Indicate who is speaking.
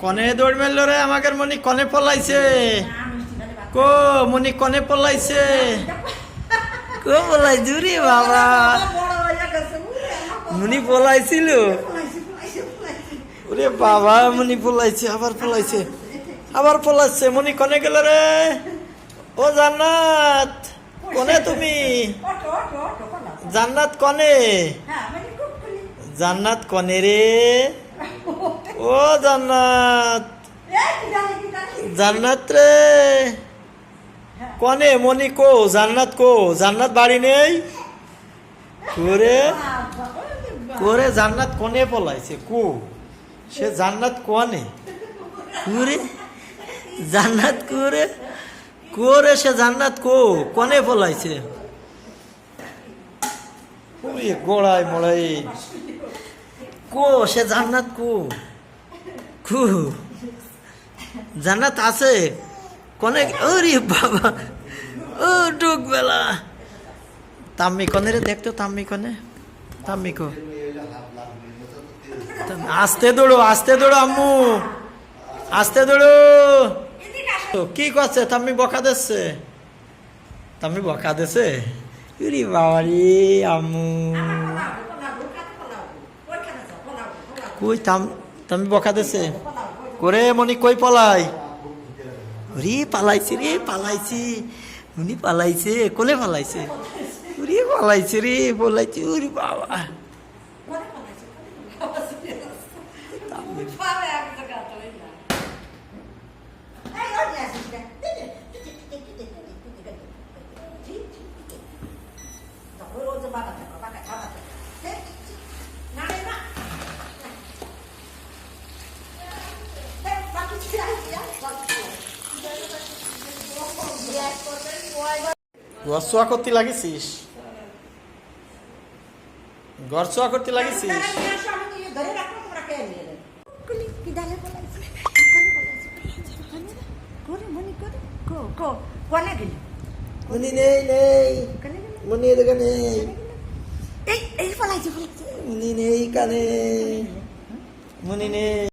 Speaker 1: কনে দৌড় মেললো রে আমাদের মনি কনে পলাইছে। কো, মনি কনে পলাইছে। কো পলাই দূরে বাবা। মনি পলাইছিল। ওরে বাবা, মনি পলাইছে, আবার পলাইছে আবার পলাইছে। মনি কনে গেল রে। ও জান্নাত, কনে তুমি? জান্নাত কনে? জান্নাত কনে রে। ও জান্নাত। জান্নাত রে। কনে মনি কো, জান্নাত কো, জান্নাত বাড়ি নেই? করে? করে জান্নাত কনে পলাইছে কো? সে জান্নাত কনে? কুরে? জান্নাত করে? করে সে জান্নাত কো? কনে পলাইছে? গোড়ায় মোড়াই কো, সে জান্নাত কো? কু জান্নাত আছে। কনে ওরে বাবা। ও ডুক বেলা। তাম্মি কনে রে দেখতো তাম্মি কনে তাম্মি কো আস্তে দৌড়ো আস্তে দৌড়ো, আম্মু। আস্তে দৌড়ো। কি করছে? তাম্মি বকা দিচ্ছে। তাম্মি বকা দিছে ইরি বাবারি আম্মু। কই তাম তাম্মি বকা দিছে। করে মনি কই পলাই? রে পালাইছে রে, পালাইছে। উনি পালাইছে, কোলে পালাইছে। উরি, পালাইছে রে, পলাইছে, উরি বাবা। ঘর করতে লাগিছিস? ঘর করতে লাগিছিস? মনি নেই নেই।
Speaker 2: কোনে গেলি
Speaker 1: মনি এদিকে নেই।
Speaker 2: এই এই ফলাইছে ফলাইছে।
Speaker 1: মনি নেই কানে। মনি নেই।